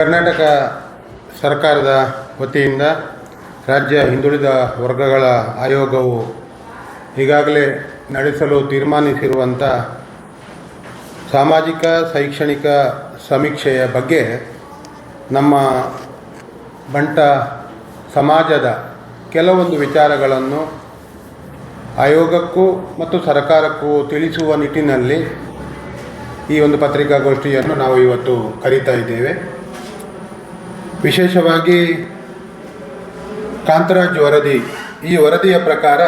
ಕರ್ನಾಟಕ ಸರ್ಕಾರದ ವತಿಯಿಂದ ರಾಜ್ಯ ಹಿಂದುಳಿದ ವರ್ಗಗಳ ಆಯೋಗವು ಈಗಾಗಲೇ ನಡೆಸಲು ತೀರ್ಮಾನಿಸಿರುವಂಥ ಸಾಮಾಜಿಕ, ಶೈಕ್ಷಣಿಕ ಸಮೀಕ್ಷೆಯ ಬಗ್ಗೆ ನಮ್ಮ ಬಂಟ ಸಮಾಜದ ಕೆಲವೊಂದು ವಿಚಾರಗಳನ್ನು ಆಯೋಗಕ್ಕೂ ಮತ್ತು ಸರ್ಕಾರಕ್ಕೂ ತಿಳಿಸುವ ನಿಟ್ಟಿನಲ್ಲಿ ಈ ಒಂದು ಪತ್ರಿಕಾಗೋಷ್ಠಿಯನ್ನು ನಾವು ಇವತ್ತು ಕರೀತಾ ಇದ್ದೇವೆ. ವಿಶೇಷವಾಗಿ ಕಾಂತರಾಜ್ ವರದಿ. ಈ ವರದಿಯ ಪ್ರಕಾರ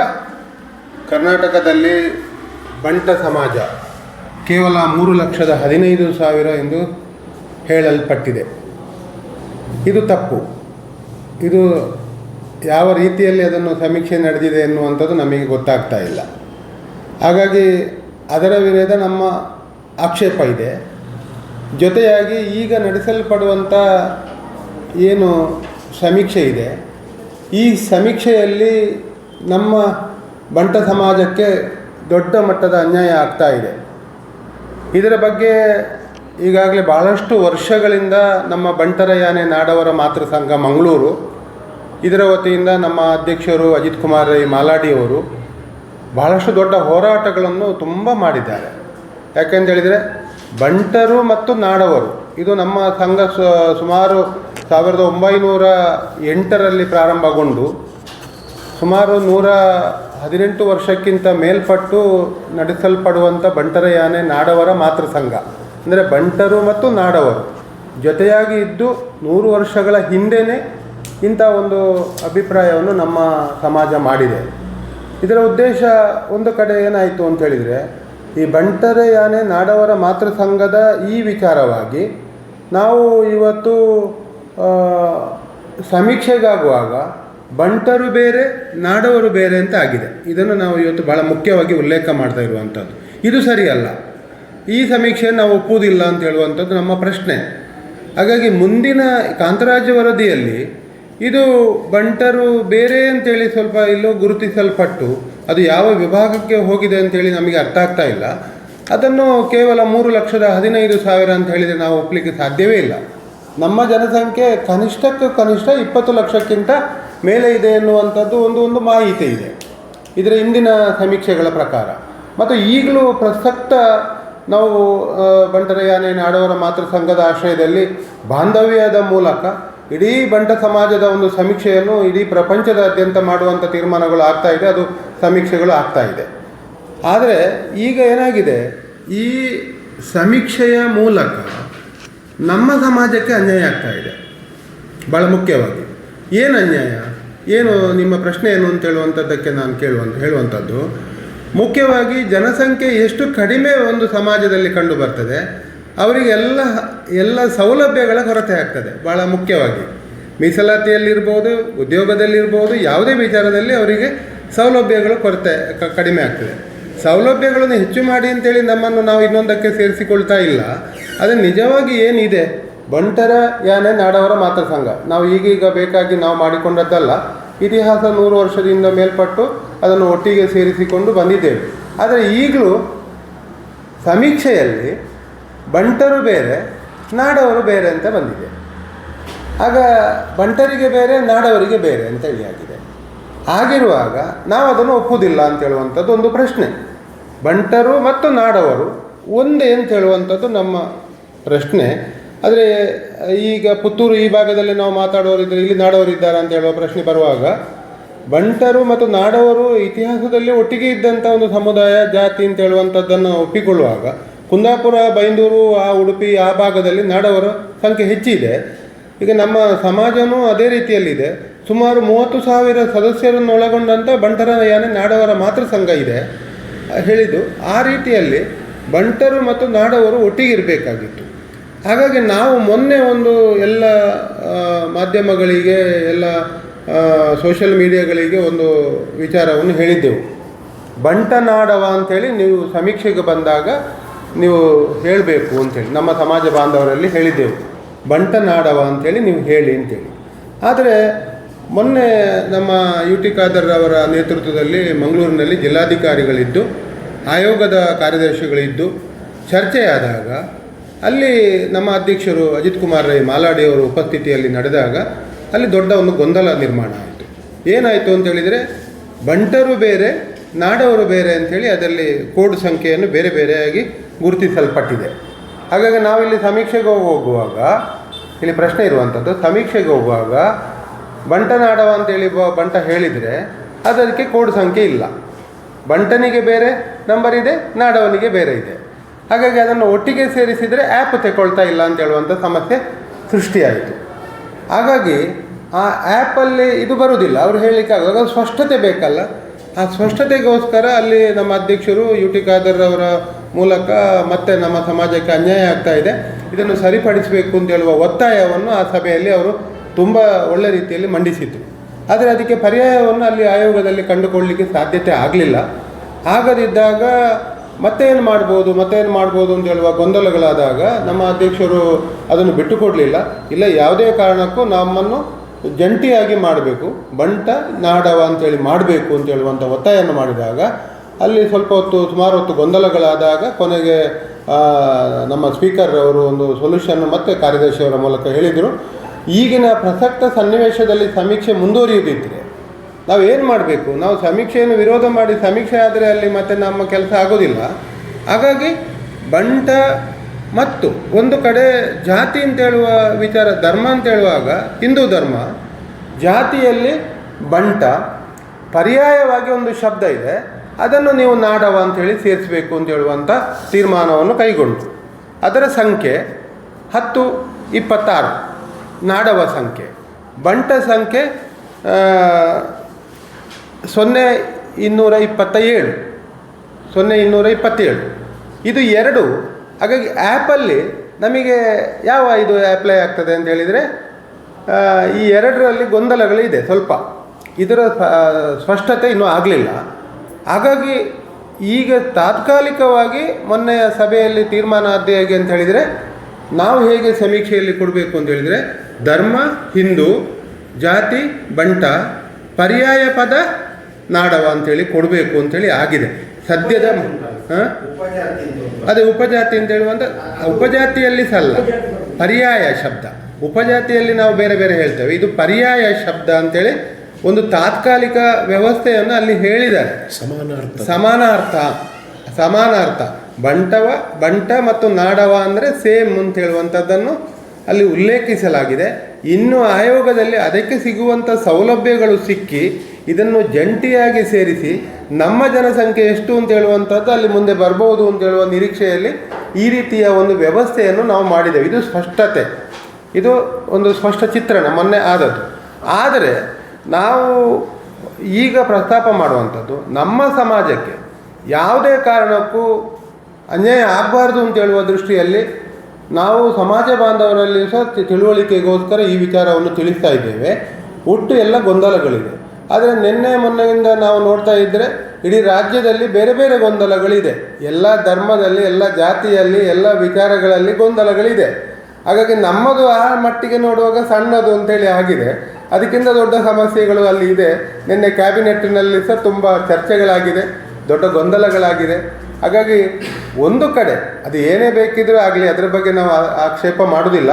ಕರ್ನಾಟಕದಲ್ಲಿ ಬಂಟ ಸಮಾಜ ಕೇವಲ ಮೂರು ಲಕ್ಷದ ಹದಿನೈದು ಸಾವಿರ ಎಂದು ಹೇಳಲ್ಪಟ್ಟಿದೆ. ಇದು ತಪ್ಪು. ಇದು ಯಾವ ರೀತಿಯಲ್ಲಿ ಅದನ್ನು ಸಮೀಕ್ಷೆ ನಡೆದಿದೆ ಎನ್ನುವಂಥದ್ದು ನಮಗೆ ಗೊತ್ತಾಗ್ತಾ ಇಲ್ಲ. ಹಾಗಾಗಿ ಅದರ ವಿರುದ್ಧ ನಮ್ಮ ಆಕ್ಷೇಪ ಇದೆ. ಜೊತೆಯಾಗಿ ಈಗ ನಡೆಸಲ್ಪಡುವಂಥ ಏನು ಸಮೀಕ್ಷೆ ಇದೆ. ಈ ಸಮೀಕ್ಷೆಯಲ್ಲಿ ನಮ್ಮ ಬಂಟ ಸಮಾಜಕ್ಕೆ ದೊಡ್ಡ ಮಟ್ಟದ ಅನ್ಯಾಯ ಆಗ್ತಾ ಇದೆ. ಇದರ ಬಗ್ಗೆ ಈಗಾಗಲೇ ಬಹಳಷ್ಟು ವರ್ಷಗಳಿಂದ ನಮ್ಮ ಬಂಟರ ಯಾನೆ ನಾಡವರ ಮಾತೃ ಸಂಘ ಮಂಗಳೂರು, ಇದರ ವತಿಯಿಂದ ನಮ್ಮ ಅಧ್ಯಕ್ಷರು ಅಜಿತ್ ಕುಮಾರ್ ರೈ ಮಾಲಾಡಿಯವರು ಬಹಳಷ್ಟು ದೊಡ್ಡ ಹೋರಾಟಗಳನ್ನು ತುಂಬ ಮಾಡಿದ್ದಾರೆ. ಯಾಕೆಂತೇಳಿದರೆ ಬಂಟರು ಮತ್ತು ನಾಡವರು, ಇದು ನಮ್ಮ ಸಂಘ ಸುಮಾರು ಸಾವಿರದ ಒಂಬೈನೂರ ಎಂಟರಲ್ಲಿ ಪ್ರಾರಂಭಗೊಂಡು ಸುಮಾರು ನೂರ ಹದಿನೆಂಟು ವರ್ಷಕ್ಕಿಂತ ಮೇಲ್ಪಟ್ಟು ನಡೆಸಲ್ಪಡುವಂಥ ಬಂಟರ ಯಾನೆ ನಾಡವರ ಮಾತೃ ಸಂಘ. ಅಂದರೆ ಬಂಟರು ಮತ್ತು ನಾಡವರು. ಜೊತೆಯಾಗಿ ಇದ್ದು ನೂರು ವರ್ಷಗಳ ಹಿಂದೆಯೇ ಇಂಥ ಒಂದು ಅಭಿಪ್ರಾಯವನ್ನು ನಮ್ಮ ಸಮಾಜ ಮಾಡಿದೆ. ಇದರ ಉದ್ದೇಶ ಒಂದು ಕಡೆ ಏನಾಯಿತು ಅಂತ ಹೇಳಿದರೆ, ಈ ಬಂಟರ ಯಾನೆ ನಾಡವರ ಮಾತೃ ಸಂಘದ ಈ ವಿಚಾರವಾಗಿ ನಾವು ಇವತ್ತು ಸಮೀಕ್ಷೆಗಾಗುವಾಗ ಬಂಟರು ಬೇರೆ, ನಾಡವರು ಬೇರೆ ಅಂತ ಆಗಿದೆ. ಇದನ್ನು ನಾವು ಇವತ್ತು ಭಾಳ ಮುಖ್ಯವಾಗಿ ಉಲ್ಲೇಖ ಮಾಡ್ತಾ ಇರುವಂಥದ್ದು. ಇದು ಸರಿಯಲ್ಲ. ಈ ಸಮೀಕ್ಷೆಯನ್ನು ನಾವು ಒಪ್ಪುವುದಿಲ್ಲ ಅಂತ ಹೇಳುವಂಥದ್ದು ನಮ್ಮ ಪ್ರಶ್ನೆ. ಹಾಗಾಗಿ ಮುಂದಿನ ಕಾಂತರಾಜ್ಯ ವರದಿಯಲ್ಲಿ ಇದು ಬಂಟರು ಬೇರೆ ಅಂತೇಳಿ ಸ್ವಲ್ಪ ಇಲ್ಲೋ ಗುರುತಿಸಲ್ಪಟ್ಟು ಅದು ಯಾವ ವಿಭಾಗಕ್ಕೆ ಹೋಗಿದೆ ಅಂತೇಳಿ ನಮಗೆ ಅರ್ಥ ಆಗ್ತಾ ಇಲ್ಲ. ಅದನ್ನು ಕೇವಲ ಮೂರು ಲಕ್ಷದ ಹದಿನೈದು ಸಾವಿರ ಅಂತ ಹೇಳಿದರೆ ನಾವು ಒಪ್ಪಲಿಕ್ಕೆ ಸಾಧ್ಯವೇ ಇಲ್ಲ. ನಮ್ಮ ಜನಸಂಖ್ಯೆ ಕನಿಷ್ಠಕ್ಕೆ ಕನಿಷ್ಠ ಇಪ್ಪತ್ತು ಲಕ್ಷಕ್ಕಿಂತ ಮೇಲೆ ಇದೆ ಎನ್ನುವಂಥದ್ದು ಒಂದು ಒಂದು ಮಾಹಿತಿ ಇದೆ. ಇದರ ಇಂದಿನ ಸಮೀಕ್ಷೆಗಳ ಪ್ರಕಾರ. ಮತ್ತು ಈಗಲೂ ಪ್ರಸಕ್ತ ನಾವು ಬಂಟರಯಾನೆ ನಾಡವರ ಮಾತೃ ಸಂಘದ ಆಶ್ರಯದಲ್ಲಿ ಬಾಂಧವ್ಯದ ಮೂಲಕ ಇಡೀ ಬಂಟ ಸಮಾಜದ ಒಂದು ಸಮೀಕ್ಷೆಯನ್ನು ಇಡೀ ಪ್ರಪಂಚದಾದ್ಯಂತ ಮಾಡುವಂಥ ತೀರ್ಮಾನಗಳು ಆಗ್ತಾ ಇದೆ, ಅದು ಸಮೀಕ್ಷೆಗಳು ಆಗ್ತಾ ಇದೆ. ಆದರೆ ಈಗ ಏನಾಗಿದೆ? ಈ ಸಮೀಕ್ಷೆಯ ಮೂಲಕ ನಮ್ಮ ಸಮಾಜಕ್ಕೆ ಅನ್ಯಾಯ ಆಗ್ತಾ ಇದೆ. ಭಾಳ ಮುಖ್ಯವಾಗಿ. ಏನು ಅನ್ಯಾಯ? ಏನು ನಿಮ್ಮ ಪ್ರಶ್ನೆ ಏನು ಅಂತ ಹೇಳುವಂಥದ್ದಕ್ಕೆ ನಾನು ಕೇಳುವಂತ ಹೇಳುವಂಥದ್ದು ಮುಖ್ಯವಾಗಿ ಜನಸಂಖ್ಯೆ ಎಷ್ಟು ಕಡಿಮೆ ಒಂದು ಸಮಾಜದಲ್ಲಿ ಕಂಡು ಬರ್ತದೆ ಅವರಿಗೆಲ್ಲ ಎಲ್ಲ ಸೌಲಭ್ಯಗಳ ಕೊರತೆ ಆಗ್ತದೆ. ಭಾಳ ಮುಖ್ಯವಾಗಿ. ಮೀಸಲಾತಿಯಲ್ಲಿರ್ಬೋದು, ಉದ್ಯೋಗದಲ್ಲಿರ್ಬೋದು, ಯಾವುದೇ ವಿಚಾರದಲ್ಲಿ ಅವರಿಗೆ ಸೌಲಭ್ಯಗಳು ಕೊರತೆ ಕಡಿಮೆ ಆಗ್ತದೆ. ಸೌಲಭ್ಯಗಳನ್ನು ಹೆಚ್ಚು ಮಾಡಿ ಅಂತೇಳಿ ನಮ್ಮನ್ನು ನಾವು ಇನ್ನೊಂದಕ್ಕೆ ಸೇರಿಸಿಕೊಳ್ತಾ ಇಲ್ಲ. ಅದು ನಿಜವಾಗಿ ಏನಿದೆ? ಬಂಟರ ಯಾನೆ ನಾಡವರ ಮಾತೃ ಸಂಘ ನಾವು ಈಗೀಗ ಬೇಕಾಗಿ ನಾವು ಮಾಡಿಕೊಂಡದ್ದಲ್ಲ, ಇತಿಹಾಸ ನೂರು ವರ್ಷದಿಂದ ಮೇಲ್ಪಟ್ಟು ಅದನ್ನು ಒಟ್ಟಿಗೆ ಸೇರಿಸಿಕೊಂಡು ಬಂದಿದ್ದೇವೆ. ಆದರೆ ಈಗಲೂ ಸಮೀಕ್ಷೆಯಲ್ಲಿ ಬಂಟರು ಬೇರೆ, ನಾಡವರು ಬೇರೆ ಅಂತ ಬಂದಿದೆ. ಆಗ ಬಂಟರಿಗೆ ಬೇರೆ, ನಾಡವರಿಗೆ ಬೇರೆ ಅಂತ ಆಗಿದೆ ಹಾಗಿರುವಾಗ ನಾವು ಅದನ್ನು ಒಪ್ಪುವುದಿಲ್ಲ ಅಂತ ಹೇಳುವಂಥದ್ದು ಒಂದು ಪ್ರಶ್ನೆ. ಬಂಟರು ಮತ್ತು ನಾಡವರು ಒಂದೇ ಅಂತ ಹೇಳುವಂಥದ್ದು ನಮ್ಮ ಪ್ರಶ್ನೆ. ಆದರೆ, ಈಗ ಪುತ್ತೂರು ಈ ಭಾಗದಲ್ಲಿ ನಾವು ಮಾತಾಡೋರಿದ್ದರೆ ಇಲ್ಲಿ ನಾಡೋರಿದ್ದಾರೆ ಅಂತ ಹೇಳುವ ಪ್ರಶ್ನೆ ಬರುವಾಗ, ಬಂಟರು ಮತ್ತು ನಾಡವರು ಇತಿಹಾಸದಲ್ಲಿ ಒಟ್ಟಿಗೆ ಇದ್ದಂಥ ಒಂದು ಸಮುದಾಯ, ಜಾತಿ ಅಂತ ಹೇಳುವಂಥದ್ದನ್ನು ಒಪ್ಪಿಕೊಳ್ಳುವಾಗ, ಕುಂದಾಪುರ, ಬೈಂದೂರು, ಆ ಉಡುಪಿ, ಆ ಭಾಗದಲ್ಲಿ ನಾಡವರ ಸಂಖ್ಯೆ ಹೆಚ್ಚಿದೆ. ಈಗ ನಮ್ಮ ಸಮಾಜನೂ ಅದೇ ರೀತಿಯಲ್ಲಿದೆ. ಸುಮಾರು ಮೂವತ್ತು ಸಾವಿರ ಸದಸ್ಯರನ್ನು ಒಳಗೊಂಡಂಥ ಬಂಟರ ಯಾನೆ ನಾಡವರ ಮಾತೃ ಸಂಘ ಇದೆ. ಹೇಳಿದ್ದು, ಆ ರೀತಿಯಲ್ಲಿ ಬಂಟರು ಮತ್ತು ನಾಡವರು ಒಟ್ಟಿಗೆ ಇರಬೇಕಾಗಿತ್ತು. ಹಾಗಾಗಿ ನಾವು ಮೊನ್ನೆ ಒಂದು ಎಲ್ಲ ಮಾಧ್ಯಮಗಳಿಗೆ, ಎಲ್ಲ ಸೋಷಿಯಲ್ ಮೀಡಿಯಾಗಳಿಗೆ ಒಂದು ವಿಚಾರವನ್ನು ಹೇಳಿದ್ದೆವು. ಬಂಟ ನಾಡವ ಅಂಥೇಳಿ ನೀವು ಸಮೀಕ್ಷೆಗೆ ಬಂದಾಗ ನೀವು ಹೇಳಬೇಕು ಅಂಥೇಳಿ, ನಮ್ಮ ಸಮಾಜ ಬಾಂಧವರಲ್ಲಿ ಹೇಳಿದ್ದೆವು. ಬಂಟ ನಾಡವ ಅಂಥೇಳಿ ನೀವು ಹೇಳಿ ಅಂತೇಳಿ ಆದರೆ ಮೊನ್ನೆ ನಮ್ಮ ಯು ಟಿ ಖಾದರ್ ಅವರ ನೇತೃತ್ವದಲ್ಲಿ ಮಂಗಳೂರಿನಲ್ಲಿ ಜಿಲ್ಲಾಧಿಕಾರಿಗಳಿದ್ದು ಆಯೋಗದ ಕಾರ್ಯದರ್ಶಿಗಳಿದ್ದು ಚರ್ಚೆಯಾದಾಗ, ಅಲ್ಲಿ ನಮ್ಮ ಅಧ್ಯಕ್ಷರು ಅಜಿತ್ ಕುಮಾರ್ ರೈ ಮಾಲಾಡಿಯವರು ಉಪಸ್ಥಿತಿಯಲ್ಲಿ ನಡೆದಾಗ ಅಲ್ಲಿ ದೊಡ್ಡ ಒಂದು ಗೊಂದಲ ನಿರ್ಮಾಣ ಆಯಿತು. ಏನಾಯಿತು ಅಂತ ಹೇಳಿದರೆ, ಬಂಟರು ಬೇರೆ, ನಾಡವರು ಬೇರೆ ಅಂಥೇಳಿ ಅದರಲ್ಲಿ ಕೋಡ್ ಸಂಖ್ಯೆಯನ್ನು ಬೇರೆ ಬೇರೆಯಾಗಿ ಗುರುತಿಸಲ್ಪಟ್ಟಿದೆ. ಹಾಗಾಗಿ ನಾವಿಲ್ಲಿ ಸಮೀಕ್ಷೆಗೆ ಹೋಗುವಾಗ, ಇಲ್ಲಿ ಪ್ರಶ್ನೆ ಇರುವಂಥದ್ದು, ಸಮೀಕ್ಷೆಗೆ ಹೋಗುವಾಗ ಬಂಟ ನಾಡವ ಅಂತೇಳಿ ಬಂಟ ಹೇಳಿದರೆ, ಅದಕ್ಕೆ ಕೋಡ್ ಸಂಖ್ಯೆ ಇಲ್ಲ. ಬಂಟನಿಗೆ ಬೇರೆ ನಂಬರ್ ಇದೆ, ನಾಡವನಿಗೆ ಬೇರೆ ಇದೆ. ಹಾಗಾಗಿ ಅದನ್ನು ಒಟ್ಟಿಗೆ ಸೇರಿಸಿದರೆ ಆ್ಯಪ್ ತಗೊಳ್ತಾ ಇಲ್ಲ ಅಂತ ಹೇಳುವಂಥ ಸಮಸ್ಯೆ ಸೃಷ್ಟಿಯಾಯಿತು. ಹಾಗಾಗಿ ಆ ಆ್ಯಪಲ್ಲಿ ಇದು ಬರುವುದಿಲ್ಲ. ಅವರು ಅದು ಸ್ಪಷ್ಟತೆ ಬೇಕಲ್ಲ. ಆ ಸ್ಪಷ್ಟತೆಗೋಸ್ಕರ ಅಲ್ಲಿ ನಮ್ಮ ಅಧ್ಯಕ್ಷರು ಯು ಟಿ ಖಾದರ್ ಅವರ ಮೂಲಕ ಮತ್ತೆ ನಮ್ಮ ಸಮಾಜಕ್ಕೆ ಅನ್ಯಾಯ ಆಗ್ತಾ ಇದೆ. ಇದನ್ನು ಸರಿಪಡಿಸಬೇಕು ಅಂತ ಹೇಳುವ ಒತ್ತಾಯವನ್ನು ಆ ಸಭೆಯಲ್ಲಿ ಅವರು ತುಂಬ ಒಳ್ಳೆ ರೀತಿಯಲ್ಲಿ ಮಂಡಿಸಿದರು. ಆದರೆ ಅದಕ್ಕೆ ಪರ್ಯಾಯವನ್ನು ಅಲ್ಲಿ ಆಯೋಗದಲ್ಲಿ ಕಂಡುಕೊಳ್ಳಲಿಕ್ಕೆ ಸಾಧ್ಯತೆ ಆಗಲಿಲ್ಲ. ಆಗದಿದ್ದಾಗ ಮತ್ತೇನು ಮಾಡ್ಬೋದು ಮತ್ತೇನು ಮಾಡ್ಬೋದು ಅಂತ ಹೇಳುವ ಗೊಂದಲಗಳಾದಾಗ ನಮ್ಮ ಅಧ್ಯಕ್ಷರು ಅದನ್ನು ಬಿಟ್ಟುಕೊಡಲಿಲ್ಲ. ಇಲ್ಲ, ಯಾವುದೇ ಕಾರಣಕ್ಕೂ ನಮ್ಮನ್ನು ಜಂಟಿಯಾಗಿ ಮಾಡಬೇಕು, ಬಂಟ ನಾಡವ ಅಂತೇಳಿ ಮಾಡಬೇಕು ಅಂತ ಹೇಳುವಂಥ ಒತ್ತಾಯವನ್ನು ಮಾಡಿದಾಗ ಅಲ್ಲಿ ಸ್ವಲ್ಪ ಹೊತ್ತು, ಸುಮಾರು ಹೊತ್ತು ಗೊಂದಲಗಳಾದಾಗ ಕೊನೆಗೆ ನಮ್ಮ ಸ್ಪೀಕರ್ ಅವರು ಒಂದು ಸೊಲ್ಯೂಷನ್ ಮತ್ತು ಕಾರ್ಯದರ್ಶಿಯವರ ಮೂಲಕ ಹೇಳಿದರು. ಈಗಿನ ಪ್ರಸಕ್ತ ಸನ್ನಿವೇಶದಲ್ಲಿ ಸಮೀಕ್ಷೆ ಮುಂದುವರಿಯುವುದಿದ್ದರೆ ನಾವು ಏನು ಮಾಡಬೇಕು? ನಾವು ಸಮೀಕ್ಷೆಯನ್ನು ವಿರೋಧ ಮಾಡಿ ಸಮೀಕ್ಷೆ ಆದರೆ ಅಲ್ಲಿ ಮತ್ತೆ ನಮ್ಮ ಕೆಲಸ ಆಗೋದಿಲ್ಲ. ಹಾಗಾಗಿ ಬಂಟ ಮತ್ತು ಒಂದು ಕಡೆ ಜಾತಿ ಅಂತ ಹೇಳುವ ವಿಚಾರ, ಧರ್ಮ ಅಂತ ಹೇಳುವಾಗ ಹಿಂದೂ ಧರ್ಮ ಜಾತಿಯಲ್ಲಿ ಬಂಟ ಪರ್ಯಾಯವಾಗಿ ಒಂದು ಶಬ್ದ ಇದೆ. ಅದನ್ನು ನೀವು ನಾಡವ ಅಂತೇಳಿ ಸೇರಿಸಬೇಕು ಅಂತ ಹೇಳುವಂಥ ತೀರ್ಮಾನವನ್ನು ಕೈಗೊಂಡು. ಅದರ ಸಂಖ್ಯೆ ಹತ್ತು, ಇಪ್ಪತ್ತಾರು. ನಾಡವ ಸಂಖ್ಯೆ. ಬಂಟ ಸಂಖ್ಯೆ ಸೊನ್ನೆ ಇನ್ನೂರ ಇಪ್ಪತ್ತ ಏಳು ಸೊನ್ನೆ ಇನ್ನೂರ ಇಪ್ಪತ್ತೇಳು. ಇದು ಎರಡು. ಹಾಗಾಗಿ ಆ್ಯಪಲ್ಲಿ ನಮಗೆ ಯಾವ ಇದು ಅಪ್ಲೈ ಆಗ್ತದೆ ಅಂತ ಹೇಳಿದರೆ ಈ ಎರಡರಲ್ಲಿ ಗೊಂದಲಗಳಿದೆ ಸ್ವಲ್ಪ. ಇದರ ಸ್ಪಷ್ಟತೆ ಇನ್ನೂ ಆಗಲಿಲ್ಲ. ಹಾಗಾಗಿ ಈಗ ತಾತ್ಕಾಲಿಕವಾಗಿ ಮೊನ್ನೆಯ ಸಭೆಯಲ್ಲಿ ತೀರ್ಮಾನ ಆದ್ದೇ ಹೇಗೆ ಅಂತ ಹೇಳಿದರೆ ನಾವು ಹೇಗೆ ಸಮೀಕ್ಷೆಯಲ್ಲಿ ಕೊಡಬೇಕು ಅಂತ ಹೇಳಿದರೆ ಧರ್ಮ ಹಿಂದೂ ಜಾತಿ ಬಂಟ ಪರ್ಯಾಯ ಪದ ನಾಡವ ಅಂತೇಳಿ ಕೊಡಬೇಕು ಅಂತೇಳಿ ಆಗಿದೆ. ಸದ್ಯದ ಹಾಂ? ಅದೇ ಉಪಜಾತಿ ಅಂತ ಹೇಳುವಂಥ ಉಪಜಾತಿಯಲ್ಲಿ ಸಲ್ಲ ಪರ್ಯಾಯ ಶಬ್ದ. ಉಪಜಾತಿಯಲ್ಲಿ ನಾವು ಬೇರೆ ಬೇರೆ ಹೇಳ್ತೇವೆ. ಇದು ಪರ್ಯಾಯ ಶಬ್ದ ಅಂತೇಳಿ ಒಂದು ತಾತ್ಕಾಲಿಕ ವ್ಯವಸ್ಥೆಯನ್ನು ಅಲ್ಲಿ ಹೇಳಿದ್ದಾರೆ. ಸಮಾನಾರ್ಥ. ಸಮಾನಾರ್ಥ ಸಮಾನಾರ್ಥ. ಬಂಟವ, ಬಂಟ ಮತ್ತು ನಾಡವ ಅಂದರೆ ಸೇಮ್ ಅಂತ ಹೇಳುವಂಥದ್ದನ್ನು ಅಲ್ಲಿ ಉಲ್ಲೇಖಿಸಲಾಗಿದೆ. ಇನ್ನು ಆಯೋಗದಲ್ಲಿ ಅದಕ್ಕೆ ಸಿಗುವಂಥ ಸೌಲಭ್ಯಗಳು ಸಿಕ್ಕಿ ಇದನ್ನು ಜಂಟಿಯಾಗಿ ಸೇರಿಸಿ ನಮ್ಮ ಜನಸಂಖ್ಯೆ ಎಷ್ಟು ಅಂತ ಹೇಳುವಂಥದ್ದು ಅಲ್ಲಿ ಮುಂದೆ ಬರಬಹುದು ಅಂತ ಹೇಳುವ ನಿರೀಕ್ಷೆಯಲ್ಲಿ ಈ ರೀತಿಯ ಒಂದು ವ್ಯವಸ್ಥೆಯನ್ನು ನಾವು ಮಾಡಿದ್ದೇವೆ. ಇದು ಸ್ಪಷ್ಟತೆ. ಇದು ಒಂದು ಸ್ಪಷ್ಟ ಚಿತ್ರಣ, ಮೊನ್ನೆ ಆದದ್ದು. ಆದರೆ ನಾವು ಈಗ ಪ್ರಸ್ತಾಪ ಮಾಡುವಂಥದ್ದು ನಮ್ಮ ಸಮಾಜಕ್ಕೆ ಯಾವುದೇ ಕಾರಣಕ್ಕೂ ಅನ್ಯಾಯ ಆಗಬಾರ್ದು ಅಂತ ಹೇಳುವ ದೃಷ್ಟಿಯಲ್ಲಿ ನಾವು ಸಮಾಜ ಬಾಂಧವರಲ್ಲಿ ಸಹ ತಿಳುವಳಿಕೆಗೋಸ್ಕರ ಈ ವಿಚಾರವನ್ನು ತಿಳಿಸ್ತಾ ಇದ್ದೇವೆ. ಒಟ್ಟು ಎಲ್ಲ ಗೊಂದಲಗಳಿದೆ. ಆದರೆ ನಿನ್ನೆ ಮೊನ್ನೆಯಿಂದ ನಾವು ನೋಡ್ತಾ ಇದ್ದರೆ ಇಡೀ ರಾಜ್ಯದಲ್ಲಿ ಬೇರೆ ಬೇರೆ ಗೊಂದಲಗಳಿದೆ. ಎಲ್ಲ ಧರ್ಮದಲ್ಲಿ, ಎಲ್ಲ ಜಾತಿಯಲ್ಲಿ, ಎಲ್ಲ ವಿಚಾರಗಳಲ್ಲಿ ಗೊಂದಲಗಳಿದೆ. ಹಾಗಾಗಿ ನಮ್ಮದು ಆ ಮಟ್ಟಿಗೆ ನೋಡುವಾಗ ಸಣ್ಣದು ಅಂತೇಳಿ ಆಗಿದೆ. ಅದಕ್ಕಿಂತ ದೊಡ್ಡ ಸಮಸ್ಯೆಗಳು ಅಲ್ಲಿ ಇದೆ. ನಿನ್ನೆ ಕ್ಯಾಬಿನೆಟ್ನಲ್ಲಿ ಸಹ ತುಂಬ ಚರ್ಚೆಗಳಾಗಿದೆ. ದೊಡ್ಡ ಗೊಂದಲಗಳಾಗಿದೆ. ಹಾಗಾಗಿ ಒಂದು ಕಡೆ ಅದು ಏನೇ ಬೇಕಿದ್ರೂ ಆಗಲಿ, ಅದರ ಬಗ್ಗೆ ನಾವು ಆಕ್ಷೇಪ ಮಾಡುವುದಿಲ್ಲ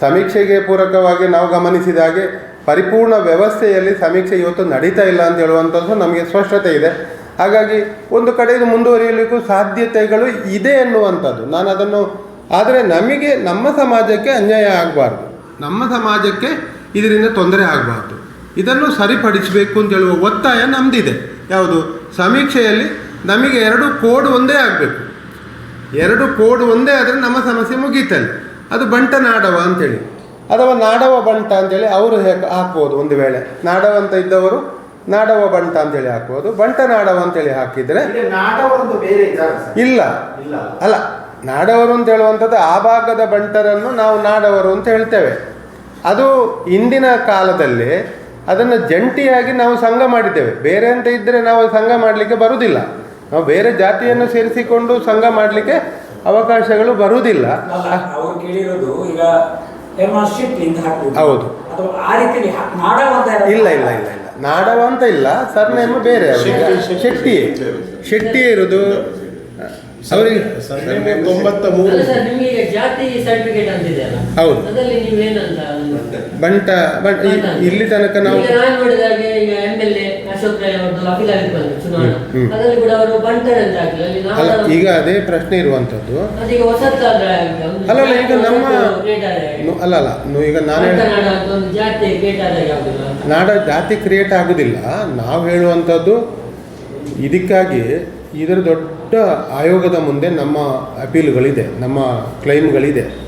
ಸಮೀಕ್ಷೆಗೆ ಪೂರಕವಾಗಿ ನಾವು ಗಮನಿಸಿದ ಹಾಗೆ ಪರಿಪೂರ್ಣ ವ್ಯವಸ್ಥೆಯಲ್ಲಿ ಸಮೀಕ್ಷೆ ಇವತ್ತು ನಡೀತಾ ಇಲ್ಲ ಅಂತ ಹೇಳುವಂಥದ್ದು ನಮಗೆ ಸ್ಪಷ್ಟತೆ ಇದೆ. ಹಾಗಾಗಿ ಒಂದು ಕಡೆ ಇದು ಮುಂದುವರಿಯಲಿಕ್ಕೂ ಸಾಧ್ಯತೆಗಳು ಇದೆ ಎನ್ನುವಂಥದ್ದು. ನಾನು ಅದನ್ನು, ಆದರೆ ನಮಗೆ, ನಮ್ಮ ಸಮಾಜಕ್ಕೆ ಅನ್ಯಾಯ ಆಗಬಾರ್ದು. ನಮ್ಮ ಸಮಾಜಕ್ಕೆ ಇದರಿಂದ ತೊಂದರೆ ಆಗಬಾರ್ದು. ಇದನ್ನು ಸರಿಪಡಿಸಬೇಕು ಅಂತ ಹೇಳುವ ಒತ್ತಾಯ ನಮ್ಮದಿದೆ ಯಾವುದು? ಸಮೀಕ್ಷೆಯಲ್ಲಿ ನಮಗೆ ಎರಡು ಕೋಡ್ ಒಂದೇ ಆಗಬೇಕು. ಎರಡು ಕೋಡ್ ಒಂದೇ ಆದರೆ ನಮ್ಮ ಸಮಸ್ಯೆ ಮುಗೀತಲ್ಲಿ. ಅದು ಬಂಟ ನಾಡವ ಅಂತೇಳಿ. ಅಥವಾ ನಾಡವ ಬಂಟ ಅಂತೇಳಿ ಅವರು ಹೇಗೆ ಹಾಕ್ಬೋದು ಒಂದು ವೇಳೆ. ನಾಡವ ಅಂತ ಇದ್ದವರು ನಾಡವ ಬಂಟ ಅಂತೇಳಿ ಹಾಕ್ಬೋದು. ಬಂಟ ನಾಡವ ಅಂತೇಳಿ ಹಾಕಿದರೆ ಇಲ್ಲ. ಇಲ್ಲ. ಅಲ್ಲ ನಾಡವರು ಅಂತ ಹೇಳುವಂಥದ್ದು ಆ ಭಾಗದ ಬಂಟರನ್ನು ನಾವು ನಾಡವರು ಅಂತ ಹೇಳ್ತೇವೆ. ಅದು ಇಂದಿನ ಕಾಲದಲ್ಲಿ ಅದನ್ನು ಜಂಟಿಯಾಗಿ ನಾವು ಸಂಘ ಮಾಡಿದ್ದೇವೆ. ಬೇರೆ ಅಂತ ಇದ್ದರೆ ನಾವು ಸಂಘ ಮಾಡಲಿಕ್ಕೆ ಬರುವುದಿಲ್ಲ ನಾವು ಬೇರೆ ಜಾತಿಯನ್ನು ಸೇರಿಸಿಕೊಂಡು ಸಂಘ ಮಾಡಲಿಕ್ಕೆ ಅವಕಾಶಗಳು ಬರುವುದಿಲ್ಲ. ಹೌದು. ಅಥವಾ ಆ ರೀತಿ ನಾಡವಂತ ಇಲ್ಲ ಇಲ್ಲ ಇಲ್ಲ ಇಲ್ಲ. ನಾಡವ ಅಂತ ಇಲ್ಲ ಸರ್ನೇಮ್ ಬೇರೆ ಅವ್ರಿಗೆ. ಶೆಟ್ಟಿ, ಶೆಟ್ಟಿ. ಅವರಿಗೆ ತೊಂಬತ್ತ ಮೂರು ಸರ್ ಹೌದು. ನೀವೇನಂತ ಬಂಟ ಬಟ್ ಇಲ್ಲಿ ತನಕ ನಾವು ಈಗ ನಾನು ನೋಡಿದ ಹಾಗೆ ಈಗ M L A Ashok Rai ಅವರದ್ದು ಅಫಿಲಾಗಿ ಬಂದು ಚುನಾವಣಾ. ಹ್ಮ್, ಹ್ಮ್. ಅದರಲ್ಲಿ ಕೂಡ ಅವರು ಈಗ ಅದೇ ಪ್ರಶ್ನೆ ಇರುವಂತದ್ದು ಅದೀಗ ಅಲ್ಲ, ಅಲ್ಲ, ಈಗ ನಮ್ಮ- ಅಲ್ಲ ಅಲ್ಲ ಈಗ ನಾನು ಜಾತಿ ಕ್ರಿಯೇಟ್ ಆದಾಗ ಅಂತ. ನಾಡ ಜಾತಿ ಕ್ರಿಯೇಟ್ ಆಗುದಿಲ್ಲ. ನಾವು ಹೇಳುವಂಥದ್ದು ಇದಕ್ಕಾಗಿ ಇದರ ದೊಡ್ಡ ಆಯೋಗದ ಮುಂದೆ ನಮ್ಮ ಅಪೀಲ್ಗಳಿದೆ ನಮ್ಮ ಕ್ಲೈಮ್ಗಳಿದೆ.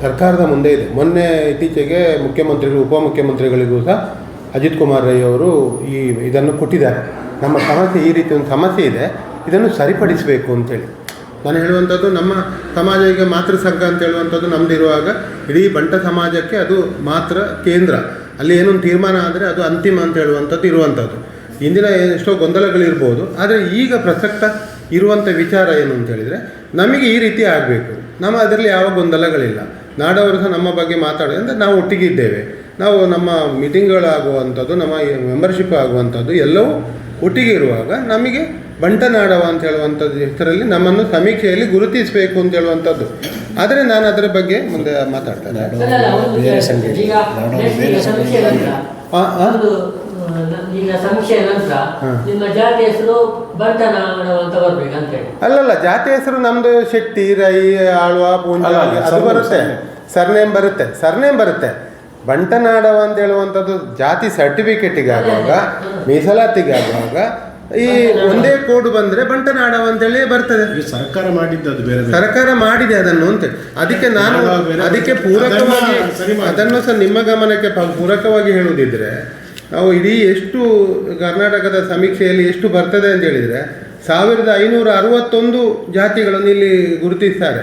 ಸರ್ಕಾರದ ಮುಂದೆ ಇದೆ. ಮೊನ್ನೆ ಇತ್ತೀಚೆಗೆ ಮುಖ್ಯಮಂತ್ರಿಗಳು ಉಪಮುಖ್ಯಮಂತ್ರಿಗಳಿಗೂ ಸಹ ಅಜಿತ್ ಕುಮಾರ್ ರೈ ಅವರು ಈ ಇದನ್ನು ಕೊಟ್ಟಿದ್ದಾರೆ. ನಮ್ಮ ಸಮಸ್ಯೆ ಈ ರೀತಿ ಒಂದು ಸಮಸ್ಯೆ ಇದೆ, ಇದನ್ನು ಸರಿಪಡಿಸಬೇಕು ಅಂತೇಳಿ. ನಾನು ಹೇಳುವಂಥದ್ದು ನಮ್ಮ ಸಮಾಜ ಈಗ ಮಾತೃ ಸಂಘ ಅಂತ ಹೇಳುವಂಥದ್ದು ನಮ್ಮದಿರುವಾಗ ಇಡೀ ಬಂಟ ಸಮಾಜಕ್ಕೆ ಅದು ಮಾತ್ರ ಕೇಂದ್ರ. ಅಲ್ಲಿ ಏನೊಂದು ತೀರ್ಮಾನ ಆದರೆ ಅದು ಅಂತಿಮ ಅಂತ ಹೇಳುವಂಥದ್ದು ಇರುವಂಥದ್ದು. ಇಂದಿನ ಎಷ್ಟೋ ಗೊಂದಲಗಳಿರ್ಬೋದು, ಆದರೆ ಈಗ ಪ್ರಸಕ್ತ ಇರುವಂಥ ವಿಚಾರ ಏನು ಅಂತ ಹೇಳಿದರೆ, ನಮಗೆ ಈ ರೀತಿ ಆಗಬೇಕು. ನಮ್ಮ ಅದರಲ್ಲಿ ಯಾವ ಗೊಂದಲಗಳಿಲ್ಲ. ನಾಡವರು ಸಹ ನಮ್ಮ ಬಗ್ಗೆ ಮಾತಾಡಿ ಅಂದರೆ ನಾವು ಒಟ್ಟಿಗೆ ಇದ್ದೇವೆ. ನಾವು ನಮ್ಮ ಮೀಟಿಂಗ್ಗಳಾಗುವಂಥದ್ದು ನಮ್ಮ ಮೆಂಬರ್ಶಿಪ್ ಆಗುವಂಥದ್ದು ಎಲ್ಲವೂ ಒಟ್ಟಿಗೆ ಇರುವಾಗ ನಮಗೆ ಬಂಟನಾಡವ ಅಂತ ಹೇಳುವಂಥದ್ದು ಹೆಸರಲ್ಲಿ ನಮ್ಮನ್ನು ಸಮೀಕ್ಷೆಯಲ್ಲಿ ಗುರುತಿಸಬೇಕು ಅಂತ ಹೇಳುವಂಥದ್ದು. ಆದರೆ ನಾನು ಅದರ ಬಗ್ಗೆ ಮುಂದೆ ಮಾತಾಡ್ತೇನೆ. ಅಲ್ಲಲ್ಲ ಜಾತಿ ಹೆಸರು ನಮ್ದು ಶೆಟ್ಟಿ ರೈ ಆಳ್ವಾ ಪೂಂಜ ಅದು ಬರುತ್ತೆ. ಸರ್ನೇಮ್ ಬರುತ್ತೆ. ಸರ್ನೇಮ್ ಬರುತ್ತೆ. ಬಂಟನಾಡವ ಅಂತ ಹೇಳುವಂಥದ್ದು ಜಾತಿ ಸರ್ಟಿಫಿಕೇಟಿಗೆ ಆಗುವಾಗ ಮೀಸಲಾತಿಗೆ ಆಗುವಾಗ ಈ ಒಂದೇ ಕೋಡ್ ಬಂದ್ರೆ ಬಂಟನಾಡವ ಅಂತೇಳಿ ಬರ್ತದೆ. ಸರ್ಕಾರ ಮಾಡಿದ್ದು ಬೇರೆ ಬೇರೆ. ಸರ್ಕಾರ ಮಾಡಿದೆ ಅದನ್ನು ಅಂತ ಅದಕ್ಕೆ ನಾನು ಅದಕ್ಕೆ ಪೂರಕವಾಗಿ ಅದನ್ನ ಸಹ ನಿಮ್ಮ ಗಮನಕ್ಕೆ ಪೂರಕವಾಗಿ ಹೇಳುವುದಿದ್ರೆ ನಾವು ಇಡೀ ಎಷ್ಟು ಕರ್ನಾಟಕದ ಸಮೀಕ್ಷೆಯಲ್ಲಿ ಎಷ್ಟು ಬರ್ತದೆ ಅಂತ ಹೇಳಿದ್ರೆ ಸಾವಿರದ ಐನೂರ ಅರವತ್ತೊಂದು ಜಾತಿಗಳನ್ನು ಇಲ್ಲಿ ಗುರುತಿಸ್ತಾರೆ.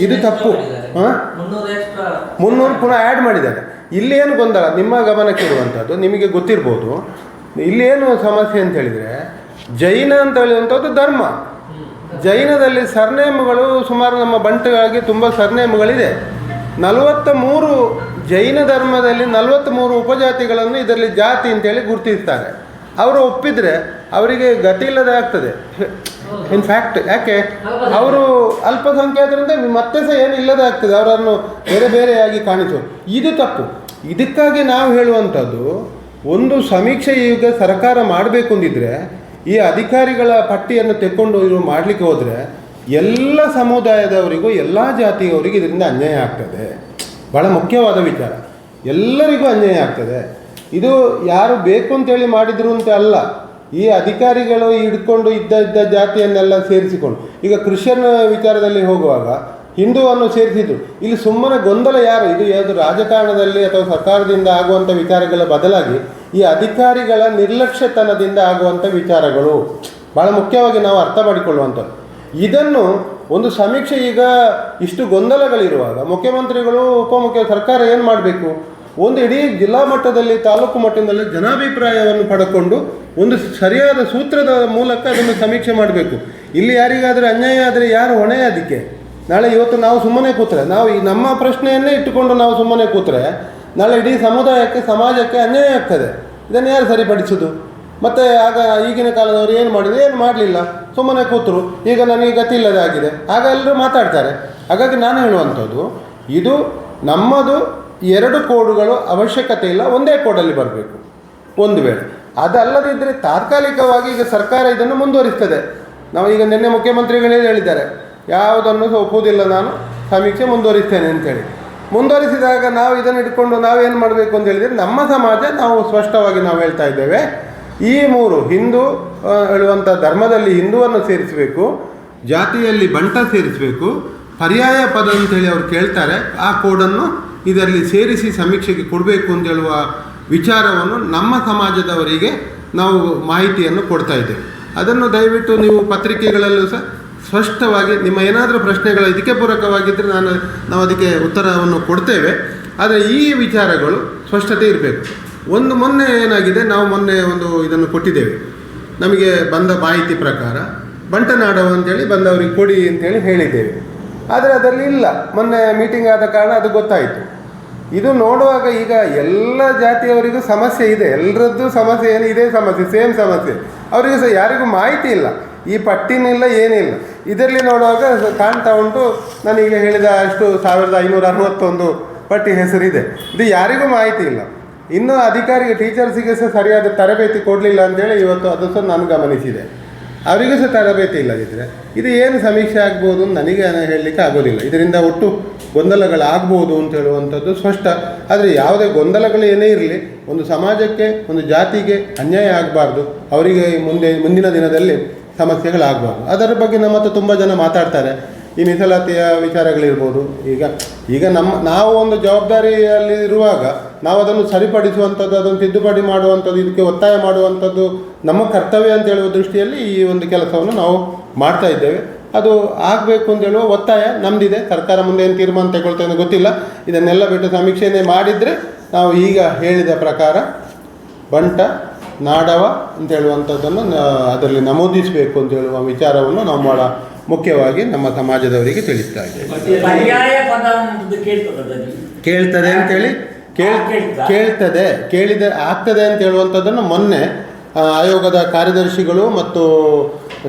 ಇದು ತಪ್ಪು. ಮುನ್ನೂರು ಪುನಃ ಆ್ಯಡ್ ಮಾಡಿದ್ದಾರೆ. ಇಲ್ಲಿ ಏನು ಗೊಂದಲ? ನಿಮ್ಮ ಗಮನಕ್ಕೆ ಇರುವಂಥದ್ದು ನಿಮಗೆ ಗೊತ್ತಿರ್ಬೋದು. ಇಲ್ಲೇನು ಸಮಸ್ಯೆ ಅಂತ ಹೇಳಿದರೆ ಜೈನ ಅಂತ ಹೇಳುವಂಥದ್ದು ಧರ್ಮ. ಜೈನದಲ್ಲಿ ಸರ್ನೇಮ್ಗಳು ಸುಮಾರು ನಮ್ಮ ಬಂಟಗಾಗಿ ತುಂಬ ಸರ್ನೇಮ್ಗಳಿದೆ. ನಲವತ್ತ ಮೂರು ಜೈನ ಧರ್ಮದಲ್ಲಿ ನಲವತ್ತ್ ಮೂರು ಉಪಜಾತಿಗಳನ್ನು ಇದರಲ್ಲಿ ಜಾತಿ ಅಂತೇಳಿ ಗುರುತಿಸ್ತಾರೆ. ಅವರು ಒಪ್ಪಿದರೆ ಅವರಿಗೆ ಗತಿ ಇಲ್ಲದೆ ಆಗ್ತದೆ. ಇನ್ಫ್ಯಾಕ್ಟ್ ಯಾಕೆ? ಅವರು ಅಲ್ಪಸಂಖ್ಯಾತರಿಂದ ಮತ್ತೆ ಸಹ ಏನು ಇಲ್ಲದೆ ಆಗ್ತದೆ. ಅವರನ್ನು ಬೇರೆ ಬೇರೆಯಾಗಿ ಕಾಣಿಸೋದು ಇದು ತಪ್ಪು. ಇದಕ್ಕಾಗಿ ನಾವು ಹೇಳುವಂಥದ್ದು, ಒಂದು ಸಮೀಕ್ಷೆ ಈಗ ಸರ್ಕಾರ ಮಾಡಬೇಕು ಅಂದಿದ್ರೆ, ಈ ಅಧಿಕಾರಿಗಳ ಪಟ್ಟಿಯನ್ನು ತೆಕ್ಕೊಂಡು ಇವರು ಮಾಡಲಿಕ್ಕೆ ಹೋದರೆ, ಎಲ್ಲ ಸಮುದಾಯದವರಿಗೂ, ಎಲ್ಲ ಜಾತಿಯವರಿಗೂ ಇದರಿಂದ ಅನ್ಯಾಯ ಆಗ್ತದೆ. ಭಾಳ ಮುಖ್ಯವಾದ ವಿಚಾರ. ಎಲ್ಲರಿಗೂ ಅನ್ಯಾಯ ಆಗ್ತದೆ. ಇದು ಯಾರು ಬೇಕು ಅಂತೇಳಿ ಮಾಡಿದ್ರು ಅಂತ ಅಲ್ಲ. ಈ ಅಧಿಕಾರಿಗಳು ಹಿಡ್ಕೊಂಡು ಇದ್ದ ಇದ್ದ ಜಾತಿಯನ್ನೆಲ್ಲ ಸೇರಿಸಿಕೊಂಡು. ಈಗ ಕ್ರಿಶ್ಚಿಯನ್ ವಿಚಾರದಲ್ಲಿ ಹೋಗುವಾಗ ಹಿಂದೂವನ್ನು ಸೇರಿಸಿದ್ರು. ಇಲ್ಲಿ ಸುಮ್ಮನೆ ಗೊಂದಲ ಯಾರು? ಇದು ಯಾವುದು ರಾಜಕಾರಣದಲ್ಲಿ ಅಥವಾ ಸರ್ಕಾರದಿಂದ ಆಗುವಂಥ ವಿಚಾರಗಳ ಬದಲಾಗಿ ಈ ಅಧಿಕಾರಿಗಳ ನಿರ್ಲಕ್ಷ್ಯತನದಿಂದ ಆಗುವಂಥ ವಿಚಾರಗಳು. ಭಾಳ ಮುಖ್ಯವಾಗಿ ನಾವು ಅರ್ಥ ಮಾಡಿಕೊಳ್ಳುವಂಥದ್ದು. ಇದನ್ನು ಒಂದು ಸಮೀಕ್ಷೆ ಈಗ ಇಷ್ಟು ಗೊಂದಲಗಳಿರುವಾಗ ಮುಖ್ಯಮಂತ್ರಿಗಳು, ಉಪಮುಖ್ಯ ಸರ್ಕಾರ ಏನು ಮಾಡಬೇಕು? ಒಂದು ಇಡೀ ಜಿಲ್ಲಾ ಮಟ್ಟದಲ್ಲಿ, ತಾಲೂಕು ಮಟ್ಟದಲ್ಲಿ ಜನಾಭಿಪ್ರಾಯವನ್ನು ಪಡ್ಕೊಂಡು ಒಂದು ಸರಿಯಾದ ಸೂತ್ರದ ಮೂಲಕ ಅದನ್ನು ಸಮೀಕ್ಷೆ ಮಾಡಬೇಕು. ಇಲ್ಲಿ ಯಾರಿಗಾದರೂ ಅನ್ಯಾಯ ಆದರೆ ಯಾರು ಹೊಣೆ ಅದಕ್ಕೆ? ನಾಳೆ ಇವತ್ತು ನಾವು ಸುಮ್ಮನೆ ಕೂತ್ರೆ, ನಾವು ಈ ನಮ್ಮ ಪ್ರಶ್ನೆಯನ್ನೇ ಇಟ್ಟುಕೊಂಡು ನಾವು ಸುಮ್ಮನೆ ಕೂತ್ರೆ, ನಾಳೆ ಇಡೀ ಸಮುದಾಯಕ್ಕೆ, ಸಮಾಜಕ್ಕೆ ಅನ್ಯಾಯ ಆಗ್ತದೆ. ಇದನ್ನು ಯಾರು ಸರಿಪಡಿಸೋದು? ಮತ್ತು ಆಗ ಈಗಿನ ಕಾಲದವರು ಏನು ಮಾಡಿದ್ರು? ಏನು ಮಾಡಲಿಲ್ಲ? ಸುಮ್ಮನೆ ಕೂತರು. ಈಗ ನನಗೆ ಗತಿ ಇಲ್ಲದೆ ಆಗಿದೆ. ಆಗ ಎಲ್ಲರೂ ಮಾತಾಡ್ತಾರೆ. ಹಾಗಾಗಿ ನಾನು ಹೇಳುವಂಥದ್ದು, ಇದು ನಮ್ಮದು ಎರಡು ಕೋಡುಗಳು ಅವಶ್ಯಕತೆ ಇಲ್ಲ, ಒಂದೇ ಕೋಡಲ್ಲಿ ಬರಬೇಕು. ಒಂದು ವೇಳೆ. ಅದಲ್ಲದಿದ್ದರೆ ತಾತ್ಕಾಲಿಕವಾಗಿ ಈಗ ಸರ್ಕಾರ ಇದನ್ನು ಮುಂದುವರಿಸ್ತದೆ. ನಾವು ಈಗ ನಿನ್ನೆ ಮುಖ್ಯಮಂತ್ರಿಗಳೇ ಹೇಳಿದ್ದಾರೆ? ಯಾವುದನ್ನು ಒಪ್ಪುವುದಿಲ್ಲ ನಾನು. ಸಮೀಕ್ಷೆ ಮುಂದುವರಿಸ್ತೇನೆ ಅಂತೇಳಿ. ಮುಂದುವರಿಸಿದಾಗ ನಾವು ಇದನ್ನು ಇಟ್ಕೊಂಡು ನಾವೇನು ಮಾಡಬೇಕು ಅಂತ ಹೇಳಿದರೆ, ನಮ್ಮ ಸಮಾಜ ನಾವು ಸ್ಪಷ್ಟವಾಗಿ ನಾವು ಹೇಳ್ತಾ ಇದ್ದೇವೆ. ಈ ಮೂರು ಹಿಂದೂ ಹೇಳುವಂಥ ಧರ್ಮದಲ್ಲಿ ಹಿಂದೂವನ್ನು ಸೇರಿಸಬೇಕು, ಜಾತಿಯಲ್ಲಿ ಬಂಟ ಸೇರಿಸಬೇಕು, ಪರ್ಯಾಯ ಪದ ಅಂತೇಳಿ ಅವ್ರು ಕೇಳ್ತಾರೆ, ಆ ಕೋಡನ್ನು ಇದರಲ್ಲಿ ಸೇರಿಸಿ ಸಮೀಕ್ಷೆಗೆ ಕೊಡಬೇಕು ಅಂತ ಹೇಳುವ ವಿಚಾರವನ್ನು ನಮ್ಮ ಸಮಾಜದವರಿಗೆ ನಾವು ಮಾಹಿತಿಯನ್ನು ಕೊಡ್ತಾ ಇದ್ದೇವೆ. ಅದನ್ನು ದಯವಿಟ್ಟು ನೀವು ಪತ್ರಿಕೆಗಳಲ್ಲೂ ಸಹ ಸ್ಪಷ್ಟವಾಗಿ ನಿಮ್ಮ ಏನಾದರೂ ಪ್ರಶ್ನೆಗಳು ಇದಕ್ಕೆ ಪೂರಕವಾಗಿದ್ದರೆ ನಾನು, ನಾವು ಅದಕ್ಕೆ ಉತ್ತರವನ್ನು ಕೊಡ್ತೇವೆ. ಆದರೆ ಈ ವಿಚಾರಗಳು ಸ್ಪಷ್ಟತೆ ಇರಬೇಕು. ಒಂದು ಮೊನ್ನೆ ಏನಾಗಿದೆ, ನಾವು ಮೊನ್ನೆ ಒಂದು ಇದನ್ನು ಕೊಟ್ಟಿದ್ದೇವೆ. ನಮಗೆ ಬಂದ ಮಾಹಿತಿ ಪ್ರಕಾರ ಬಂಟನಾಡವ ಅಂತೇಳಿ ಬಂದವರಿಗೆ ಕೊಡಿ ಅಂತೇಳಿ ಹೇಳಿದ್ದೇವೆ. ಆದರೆ ಅದರಲ್ಲಿ ಇಲ್ಲ. ಮೊನ್ನೆ ಮೀಟಿಂಗ್ ಆದ ಕಾರಣ ಅದು ಗೊತ್ತಾಯಿತು. ಇದು ನೋಡುವಾಗ ಈಗ ಎಲ್ಲ ಜಾತಿಯವರಿಗೂ ಸಮಸ್ಯೆ ಇದೆ. ಎಲ್ಲರದ್ದು ಸಮಸ್ಯೆ ಏನು? ಇದೇ ಸಮಸ್ಯೆ ಸೇಮ್ ಸಮಸ್ಯೆ. ಅವರಿಗೆ ಸಹ ಯಾರಿಗೂ ಮಾಹಿತಿ ಇಲ್ಲ. ಈ ಪಟ್ಟಿನಿಲ್ಲ ಏನಿಲ್ಲ ಇದರಲ್ಲಿ ನೋಡುವಾಗ ಕಾಣ್ತಾ ಉಂಟು ನಾನೀಗ ಹೇಳಿದ ಅಷ್ಟು ಸಾವಿರದ ಐನೂರ ಅರವತ್ತೊಂದು ಪಟ್ಟಿ ಹೆಸರಿದೆ. ಇದು ಯಾರಿಗೂ ಮಾಹಿತಿ ಇಲ್ಲ. ಇನ್ನೂ ಅಧಿಕಾರಿಗೆ ಟೀಚರ್ಸಿಗೆ ಸಹ ಸರಿಯಾದ ತರಬೇತಿ ಕೊಡಲಿಲ್ಲ ಅಂತೇಳಿ ಇವತ್ತು ಅದು ಸಹ ನಾನು ಗಮನಿಸಿದೆ. ಅವರಿಗೂ ಸಹ ತರಬೇತಿ ಇಲ್ಲದಿದ್ದರೆ ಇದು ಏನು ಸಮೀಕ್ಷೆ ಆಗ್ಬೋದು ಅಂತ ನನಗೆ ಹೇಳಲಿಕ್ಕೆ ಆಗೋದಿಲ್ಲ. ಇದರಿಂದ ಒಟ್ಟು ಗೊಂದಲಗಳಾಗ್ಬೋದು ಅಂತ ಹೇಳುವಂಥದ್ದು ಸ್ಪಷ್ಟ. ಆದರೆ ಯಾವುದೇ ಗೊಂದಲಗಳು ಏನೇ ಇರಲಿ, ಒಂದು ಸಮಾಜಕ್ಕೆ, ಒಂದು ಜಾತಿಗೆ ಅನ್ಯಾಯ ಆಗಬಾರ್ದು. ಅವರಿಗೆ ಮುಂದೆ, ಮುಂದಿನ ದಿನದಲ್ಲಿ ಸಮಸ್ಯೆಗಳಾಗಬಾರ್ದು. ಅದರ ಬಗ್ಗೆ ನಮ್ಮ ಹತ್ರ ತುಂಬ ಜನ ಮಾತಾಡ್ತಾರೆ. ಈ ಮೀಸಲಾತಿಯ ವಿಚಾರಗಳಿರ್ಬೋದು. ಈಗ ಈಗ ನಮ್ಮ, ನಾವು ಒಂದು ಜವಾಬ್ದಾರಿಯಲ್ಲಿ ಇರುವಾಗ ನಾವು ಅದನ್ನು ಸರಿಪಡಿಸುವಂಥದ್ದು, ಅದನ್ನು ತಿದ್ದುಪಡಿ ಮಾಡುವಂಥದ್ದು, ಇದಕ್ಕೆ ಒತ್ತಾಯ ಮಾಡುವಂಥದ್ದು ನಮ್ಮ ಕರ್ತವ್ಯ ಅಂತ ಹೇಳುವ ದೃಷ್ಟಿಯಲ್ಲಿ ಈ ಒಂದು ಕೆಲಸವನ್ನು ನಾವು ಮಾಡ್ತಾ ಇದ್ದೇವೆ. ಅದು ಆಗಬೇಕು ಅಂತ ಹೇಳುವ ಒತ್ತಾಯ ನಮ್ಮದಿದೆ ಸರ್ಕಾರ ಮುಂದೆ ಏನು ತೀರ್ಮಾನ ತಗೊಳ್ತೇನೆ ಗೊತ್ತಿಲ್ಲ. ಇದನ್ನೆಲ್ಲ ಬಿಟ್ಟು ಸಮೀಕ್ಷೆನೇ ಮಾಡಿದರೆ ನಾವು ಈಗ ಹೇಳಿದ ಪ್ರಕಾರ ಬಂಟ, ನಾಡವ ಅಂತ ಹೇಳುವಂಥದ್ದನ್ನು ಅದರಲ್ಲಿ ನಮೂದಿಸಬೇಕು ಅಂತ ಹೇಳುವ ವಿಚಾರವನ್ನು ನಾವು ಭಾಳ ಮುಖ್ಯವಾಗಿ ನಮ್ಮ ಸಮಾಜದವರಿಗೆ ತಿಳಿಸ್ತಾ ಇದ್ದೇವೆ ಕೇಳ್ತದೆ ಅಂತೇಳಿ ಕೇಳ್ ಕೇಳ್ತದೆ. ಕೇಳಿದ ಆಗ್ತದೆ ಅಂತ ಹೇಳುವಂಥದ್ದನ್ನು ಮೊನ್ನೆ ಆಯೋಗದ ಕಾರ್ಯದರ್ಶಿಗಳು ಮತ್ತು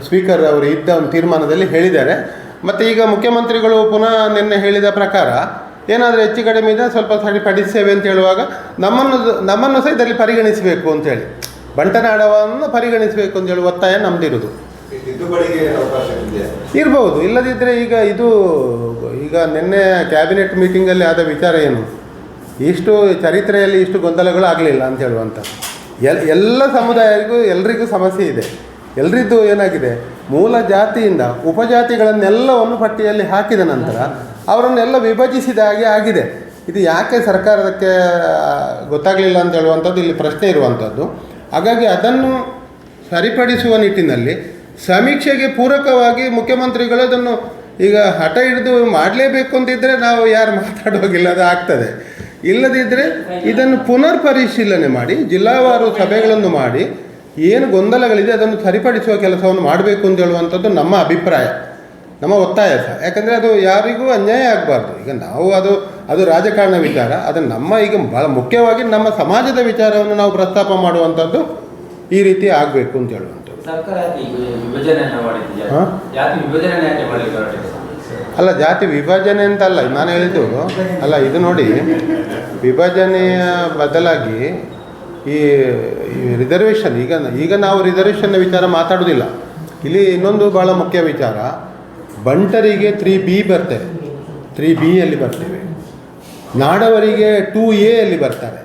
ಸ್ಪೀಕರ್ ಅವರು ಇದ್ದ ಒಂದು ತೀರ್ಮಾನದಲ್ಲಿ ಹೇಳಿದ್ದಾರೆ. ಮತ್ತು ಈಗ ಮುಖ್ಯಮಂತ್ರಿಗಳು ಪುನಃ ನಿನ್ನೆ ಹೇಳಿದ ಪ್ರಕಾರ ಏನಾದರೂ ಹೆಚ್ಚು ಕಡಿಮೆ ಇದೆ ಸ್ವಲ್ಪ ಸರಿಪಡಿಸ್ತೇವೆ ಅಂತ ಹೇಳುವಾಗ ನಮ್ಮನ್ನು ನಮ್ಮನ್ನು ಸಹ ಇದರಲ್ಲಿ ಪರಿಗಣಿಸಬೇಕು ಅಂತೇಳಿ ಬಂಟನಾಡವನ್ನು ಪರಿಗಣಿಸಬೇಕು ಅಂತೇಳಿ ಒತ್ತಾಯ ಇದೆ ಇರ್ಬೋದು. ಇಲ್ಲದಿದ್ದರೆ ಈಗ ಇದು, ಈಗ ನಿನ್ನೆ ಕ್ಯಾಬಿನೆಟ್ ಮೀಟಿಂಗಲ್ಲಿ ಆದ ವಿಚಾರ ಏನು? ಇಷ್ಟು ಚರಿತ್ರೆಯಲ್ಲಿ ಇಷ್ಟು ಗೊಂದಲಗಳು ಆಗಲಿಲ್ಲ ಅಂತ ಹೇಳುವಂಥ ಎಲ್, ಎಲ್ಲ ಸಮುದಾಯಕ್ಕೂ, ಎಲ್ರಿಗೂ ಸಮಸ್ಯೆ ಇದೆ. ಎಲ್ರಿದ್ದು ಏನಾಗಿದೆ? ಮೂಲ ಜಾತಿಯಿಂದ ಉಪಜಾತಿಗಳನ್ನೆಲ್ಲವನ್ನು ಪಟ್ಟಿಯಲ್ಲಿ ಹಾಕಿದ ನಂತರ ಅವರನ್ನೆಲ್ಲ ವಿಭಜಿಸಿದ ಹಾಗೆ ಆಗಿದೆ. ಇದು ಯಾಕೆ ಸರ್ಕಾರಕ್ಕೆ ಗೊತ್ತಾಗಲಿಲ್ಲ ಅಂತ ಹೇಳುವಂಥದ್ದು, ಇಲ್ಲಿ ಪ್ರಶ್ನೆ ಇರುವಂಥದ್ದು. ಹಾಗಾಗಿ ಅದನ್ನು ಸರಿಪಡಿಸುವ ನಿಟ್ಟಿನಲ್ಲಿ ಸಮೀಕ್ಷೆಗೆ ಪೂರಕವಾಗಿ ಮುಖ್ಯಮಂತ್ರಿಗಳು ಅದನ್ನು ಈಗ ಹಠ ಹಿಡಿದು ಮಾಡಲೇಬೇಕು ಅಂತಿದ್ದರೆ ನಾವು ಯಾರು ಮಾತಾಡೋಗಿಲ್ಲ ಅದು ಆಗ್ತದೆ. ಇಲ್ಲದಿದ್ದರೆ ಇದನ್ನು ಪುನರ್ ಪರಿಶೀಲನೆ ಮಾಡಿ, ಜಿಲ್ಲಾವಾರು ಸಭೆಗಳನ್ನು ಮಾಡಿ, ಏನು ಗೊಂದಲಗಳಿದೆ ಅದನ್ನು ಸರಿಪಡಿಸುವ ಕೆಲಸವನ್ನು ಮಾಡಬೇಕು ಅಂತ ಹೇಳುವಂಥದ್ದು ನಮ್ಮ ಅಭಿಪ್ರಾಯ, ನಮ್ಮ ಒತ್ತಾಯ ಸಹ. ಯಾಕಂದರೆ ಅದು ಯಾರಿಗೂ ಅನ್ಯಾಯ ಆಗಬಾರ್ದು. ಈಗ ನಾವು ಅದು ಅದು ರಾಜಕಾರಣ ವಿಚಾರ, ಅದು ನಮ್ಮ ಈಗ ಭಾಳ ಮುಖ್ಯವಾಗಿ ನಮ್ಮ ಸಮಾಜದ ವಿಚಾರವನ್ನು ನಾವು ಪ್ರಸ್ತಾಪ ಮಾಡುವಂಥದ್ದು ಈ ರೀತಿ ಆಗಬೇಕು ಅಂತ ಹೇಳುವಂಥದ್ದು. ವಿಭಜನೆಯನ್ನ ಜಾತಿ? ವಿಭಜನೆ ಅಂತ ಅಲ್ಲ ಜಾತಿ ವಿಭಜನೆ ಅಂತಲ್ಲ ನಾನು ಹೇಳಿದ್ದು. ಅಲ್ಲ ಇದು ನೋಡಿ ವಿಭಜನೆಯ ಬದಲಾಗಿ ಈ ರಿಸರ್ವೇಷನ್ ಈಗ ಈಗ ನಾವು ರಿಸರ್ವೇಷನ್ನ ವಿಚಾರ ಮಾತಾಡೋದಿಲ್ಲ ಇಲ್ಲಿ ಇನ್ನೊಂದು ಭಾಳ ಮುಖ್ಯ ವಿಚಾರ ಬಂಟರಿಗೆ ತ್ರೀ ಬಿ ಬರ್ತೇವೆ ತ್ರೀ ಬಿ ಅಲ್ಲಿ ಬರ್ತೇವೆ. ನಾಡವರಿಗೆ ಟೂ ಎ ಅಲ್ಲಿ ಬರ್ತಾರೆ.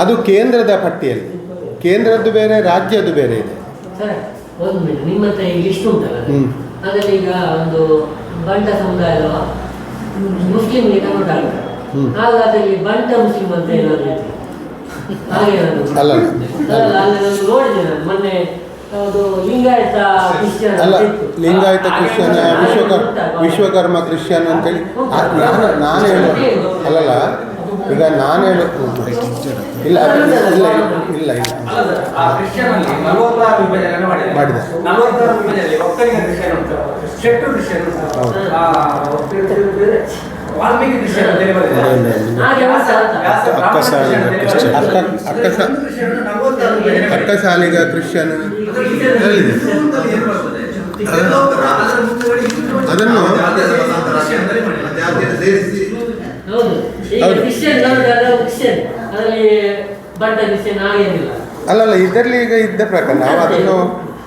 ಅದು ಕೇಂದ್ರದ ಪಟ್ಟಿಯಲ್ಲಿ. ಕೇಂದ್ರದ್ದು ಬೇರೆ ರಾಜ್ಯದ್ದು ಬೇರೆ ಇದೆ. ಸರ್ ಒಂದು ಮಿನಿಟ್ ನಿಮ್ಮ ಹತ್ರ ಈಗ ಇಷ್ಟು ಉಂಟಲ್ಲ. ಅದರಲ್ಲಿ ಈಗ ಒಂದು ಬಂಟ ಸಮುದಾಯದ ಮುಸ್ಲಿಂ ಕನ್ವರ್ಟ್ ಆಗ್ತಾರೆ ಹ್ಮ್. ಹಾಗಾದ್ರೆ ಬಂಟ ಮುಸ್ಲಿಂ ಅಂತ ಏನಾದ್ರು ಹಾಗೆ ಅಲ್ಲ. ಅಲ್ಲ ನಾನು ನೋಡಿದೆ ನಾನು ಮೊನ್ನೆ ಅದು ಲಿಂಗಾಯತ ಕ್ರಿಶ್ಚಿಯನ್ ಅಲ್ಲ ಲಿಂಗಾಯತ ಆ- ಕ್ರಿಶ್ಚಿಯನ್ ಹಾಗೆ ವಿಶ್ವಕರ್ ಉಂಟಾ? ವಿಶ್ವಕರ್ಮ ಕ್ರಿಶ್ಚಿಯನ್ ಅಂತೇಳಿ ಆ, ನಾನು ನಾನು ಹೇಳು ಅಲ್ಲಲ್ಲ. ಈಗ ನಾನು ಹೇಳು ಇಲ್ಲ ಇಲ್ಲ ಇಲ್ಲ ಇಲ್ಲ ಮಾಡಿದೆ ಅಕ್ಕ ಸಾಲಿಗ ಕ್ರಿಶ್ಚಿಯನ್ ಅದನ್ನು. ಕ್ರಿಶ್ಚಿಯನ್ ಅಲ್ಲ ಆದ್ರೆ ಕ್ರಿಶ್ಚಿಯನ್ ಅದರಲ್ಲಿ ಬಂಟ ಕ್ರಿಶ್ಚಿಯನ್ ಹಾಗೇನಿಲ್ಲ. ಅಲ್ಲಲ್ಲ ಇದರಲ್ಲಿ ಈಗ ಇದ್ದ ಪ್ರಕಾರ ನಾವು ಅದನ್ನು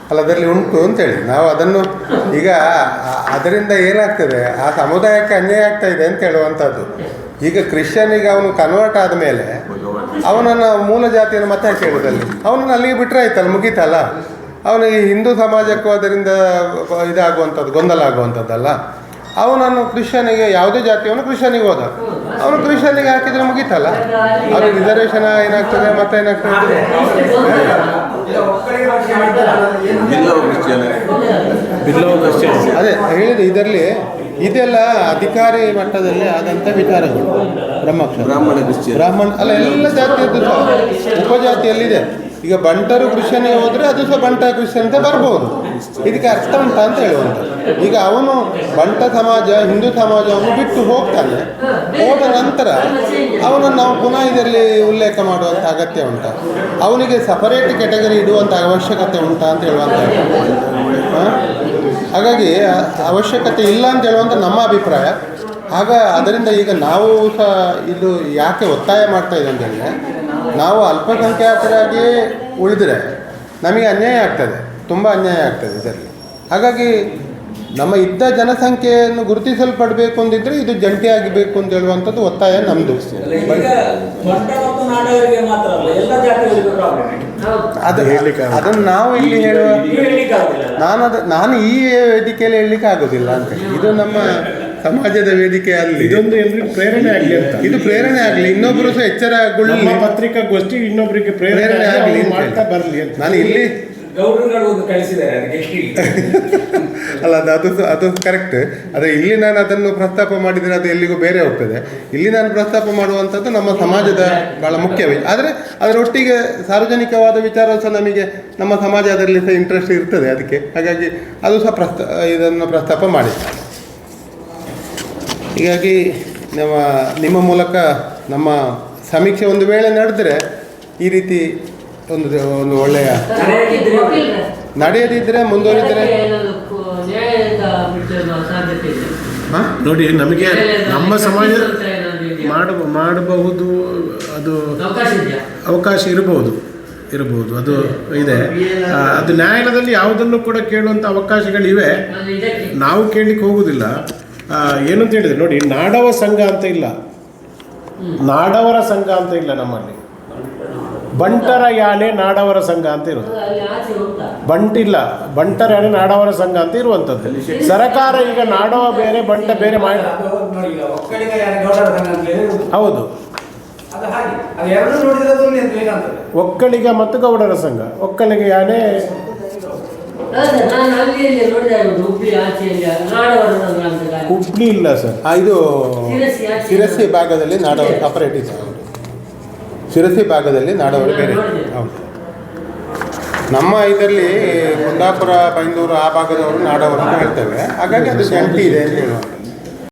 ಅಲ್ಲ ಅದರಲ್ಲಿ ಉಂಟು ಅಂತೇಳಿ ನಾವು ಅದನ್ನು ಈಗ ಅದರಿಂದ ಏನಾಗ್ತದೆ ಆ ಸಮುದಾಯಕ್ಕೆ ಅನ್ಯಾಯ ಆಗ್ತಾ ಇದೆ ಅಂತ ಹೇಳುವಂಥದ್ದು. ಈಗ ಕ್ರಿಶ್ಚಿಯನಿಗೆ ಅವನು ಕನ್ವರ್ಟ್ ಆದ ಮೇಲೆ ಅವನನ್ನು ಮೂಲ ಜಾತಿಯನ್ನು ಮತ್ತೆ ಕೇಳಿದಲ್ಲಿ ಅವನನ್ನು ಅಲ್ಲಿಗೆ ಬಿಟ್ಟರೆ ಆಯ್ತಲ್ಲ ಮುಗೀತಲ್ಲ? ಅವನಿಗೆ ಹಿಂದೂ ಸಮಾಜಕ್ಕೂ ಅದರಿಂದ ಇದಾಗುವಂಥದ್ದು ಗೊಂದಲ ಆಗುವಂಥದ್ದಲ್ಲ. ಅವನನ್ನು ಕ್ರಿಶ್ಚಿಯನಿಗೆ ಯಾವುದೇ ಜಾತಿಯವನು ಕ್ರಿಶ್ಚಿಯನಿಗೆ ಹೋದ. ಅವನು ಕೃಷಿಯಲ್ಲಿ ಹಾಕಿದ್ರೆ ಮುಗೀತಲ್ಲ? ಅವ್ರ ರಿಸರ್ವೇಶನ್ ಏನಾಗ್ತದೆ ಮತ್ತೆ ಏನಾಗ್ತದೆ? ಅದೇ. ಹೇಳಿದೆ ಇದರಲ್ಲಿ ಇದೆಲ್ಲ ಅಧಿಕಾರಿ ಮಟ್ಟದಲ್ಲಿ ಆದಂಥ ವಿಚಾರಗಳು ಬ್ರಹ್ಮಕ್ಷ ಬ್ರಾಹ್ಮಣ ಕೃಷಿ ಬ್ರಾಹ್ಮಣ ಅಲ್ಲ ಎಲ್ಲ ಜಾತಿಯದ್ದು ಸಹ ಉಪಜಾತಿಯಲ್ಲಿದೆ. ಈಗ ಬಂಟರು ಕೃಷಿಯನ್ನೇ ಹೋದರೆ ಅದು ಸಹ ಬಂಟ ಕೃಷಿ ಅಂತ ಬರ್ಬೋದು. ಇದಕ್ಕೆ ಅರ್ಥ ಅಂತ ಹೇಳುವಂಥದ್ದು ಈಗ ಅವನು ಬಂಟ ಸಮಾಜ, ಹಿಂದೂ ಸಮಾಜವನ್ನು ಬಿಟ್ಟು ಹೋಗ್ತಾನೆ. ಹೋದ ನಂತರ ಅವನನ್ನು ನಾವು ಪುನಃ ಇದರಲ್ಲಿ ಉಲ್ಲೇಖ ಮಾಡುವಂಥ ಅಗತ್ಯ ಉಂಟ. ಅವನಿಗೆ ಸಪರೇಟ್ ಕೆಟಗರಿ ಇಡುವಂಥ ಅವಶ್ಯಕತೆ ಉಂಟಾ ಅಂತ ಹೇಳುವಂಥದ್ದು ಹಾಗಾಗಿ ಅವಶ್ಯಕತೆ ಇಲ್ಲ ಅಂತ ಹೇಳುವಂಥ ನಮ್ಮ ಅಭಿಪ್ರಾಯ. ಆಗ ಅದರಿಂದ ಈಗ ನಾವು ಸಹ ಇದು ಯಾಕೆ ಒತ್ತಾಯ ಮಾಡ್ತಾ ಇದೆ ಅಂತ ಹೇಳಿದ್ರೆ, ನಾವು ಅಲ್ಪಸಂಖ್ಯಾತರಾಗಿ ಉಳಿದರೆ ನಮಗೆ ಅನ್ಯಾಯ ಆಗ್ತದೆ. ತುಂಬ ಅನ್ಯಾಯ ಆಗ್ತದೆ ಇದರಲ್ಲಿ. ಹಾಗಾಗಿ ನಮ್ಮ ಇದ್ದ ಜನಸಂಖ್ಯೆಯನ್ನು ಗುರುತಿಸಲ್ಪಡಬೇಕು ಅಂದಿದ್ರೆ ಇದು ಜಂಟಿಯಾಗಿ ಬೇಕು ಅಂತ ಹೇಳುವಂಥದ್ದು ಒತ್ತಾಯ ನಮ್ಮದು ಅದು ಅದನ್ನು ನಾವು ಇಲ್ಲಿ ಹೇಳುವ ನಾನು ಅದು ನಾನು ಈ ವೇದಿಕೆಯಲ್ಲಿ ಹೇಳಲಿಕ್ಕೆ ಆಗೋದಿಲ್ಲ ಅಂತ. ಇದು ನಮ್ಮ ಸಮಾಜದ ವೇದಿಕೆ ಅಲ್ಲಿ. ಇದೊಂದು ಎಲ್ರಿಗೂ ಪ್ರೇರಣೆ ಆಗಲಿ ಅಂತ. ಇದು ಪ್ರೇರಣೆ ಆಗಲಿ. ಇನ್ನೊಬ್ಬರು ಸಹ ಎಚ್ಚರಗೊಳ್ಳಿ ಪತ್ರಿಕಾ ಪತ್ರಿಕಾಗೋಷ್ಠಿ ಇನ್ನೊಬ್ಬರಿಗೆ ಪ್ರೇರಣೆ ಆಗಲಿ. ಮಾಡ್ತಾ ಬರಲಿ ಅಂತ. ನಾನು ಇಲ್ಲಿ ಒಂದು ಅಲ್ಲ, ಅದು ಅದು ಅದು ಕರೆಕ್ಟ್. ಆದರೆ ಇಲ್ಲಿ ನಾನು ಅದನ್ನು ಪ್ರಸ್ತಾಪ ಮಾಡಿದರೆ ಅದು ಎಲ್ಲಿಗೂ ಬೇರೆ ಹೋಗ್ತದೆ. ಇಲ್ಲಿ ನಾನು ಪ್ರಸ್ತಾಪ ಮಾಡುವಂಥದ್ದು ನಮ್ಮ ಸಮಾಜದ ಬಹಳ ಮುಖ್ಯವೇ ಆದರೆ, ಅದರೊಟ್ಟಿಗೆ ಸಾರ್ವಜನಿಕವಾದ ವಿಚಾರ ಸಹ ನಮಗೆ ನಮ್ಮ ಸಮಾಜ ಅದರಲ್ಲಿ ಸಹ ಇಂಟ್ರೆಸ್ಟ್ ಇರ್ತದೆ ಅದಕ್ಕೆ. ಹಾಗಾಗಿ ಅದು ಸಹ ಪ್ರಸ್ತ, ಇದನ್ನು ಪ್ರಸ್ತಾಪ ಮಾಡಿ. ಹೀಗಾಗಿ ನಮ್ಮ, ನಿಮ್ಮ ಮೂಲಕ ನಮ್ಮ ಸಮೀಕ್ಷೆ ಒಂದು ವೇಳೆ ನಡೆದರೆ ಈ ರೀತಿ ಒಂದು ಒಂದು ಒಳ್ಳೆಯ ನಡೆಯದಿದ್ರೆ ನಡೆಯದಿದ್ದರೆ ಮುಂದುವರಿದರೆ? ನೋಡಿ ನಮಗೆ ನಮ್ಮ ಸಮಾಜ ಮಾಡ ಮಾಡಬಹುದು ಅದು ಅವಕಾಶ ಇದೆಯಾ? ಅವಕಾಶ ಇರಬಹುದು ಇರಬಹುದು ಅದು ಇದೆ. ಅದು ನ್ಯಾಯಾಲಯದಲ್ಲಿ ಯಾವುದನ್ನು ಕೂಡ ಕೇಳುವಂಥ ಅವಕಾಶಗಳಿವೆ. ನಾವು ಕೇಳಲಿಕ್ಕೆ ಹೋಗುವುದಿಲ್ಲ. ಏನಂತ ಏನು ಅಂತ ಹೇಳಿದ್ರೆ ನೋಡಿ ನಾಡವ ಸಂಘ ಅಂತ ಇಲ್ಲ. ನಾಡವರ ಸಂಘ ಅಂತ ಇಲ್ಲ ನಮ್ಮಲ್ಲಿ. ಬಂಟರ ಯಾನೆ ನಾಡವರ ಸಂಘ ಅಂತ ಇರೋದು. ಬಂಟಿಲ್ಲ ಬಂಟರ ಯಾನೆ ನಾಡವರ ಸಂಘ ಅಂತ ಇರುವಂಥದ್ದು. ಸರಕಾರ ಈಗ ನಾಡವ ಬೇರೆ ಬಂಟ ಬೇರೆ ಮಾಡಿ ಹೌದು. ಒಕ್ಕಲಿಗ ಮತ್ತು ಗೌಡರ ಸಂಘ. ಒಕ್ಕಲಿಗ ಯಾನೆ ಹುಬ್ಳಿ. ಇಲ್ಲ ಸರ್. ಇದು ಶಿರಸಿ ಭಾಗದಲ್ಲಿ ನಾಡವರ ಅಪರೇಟಿವ್ ಶಿರಸಿ ಭಾಗದಲ್ಲಿ ನಾಡವರು ಬೇರೆ. ಹೌದು. ನಮ್ಮ ಇದರಲ್ಲಿ ಕುಂದಾಪುರ ಬೈಂದೂರು ಆ ಭಾಗದವರು ನಾಡವರು ಅಂತ ಹೇಳ್ತೇವೆ. ಹಾಗಾಗಿ ಅದು ಶಕ್ತಿ ಇದೆ ಅಂತ ಹೇಳುವಂಥದ್ದು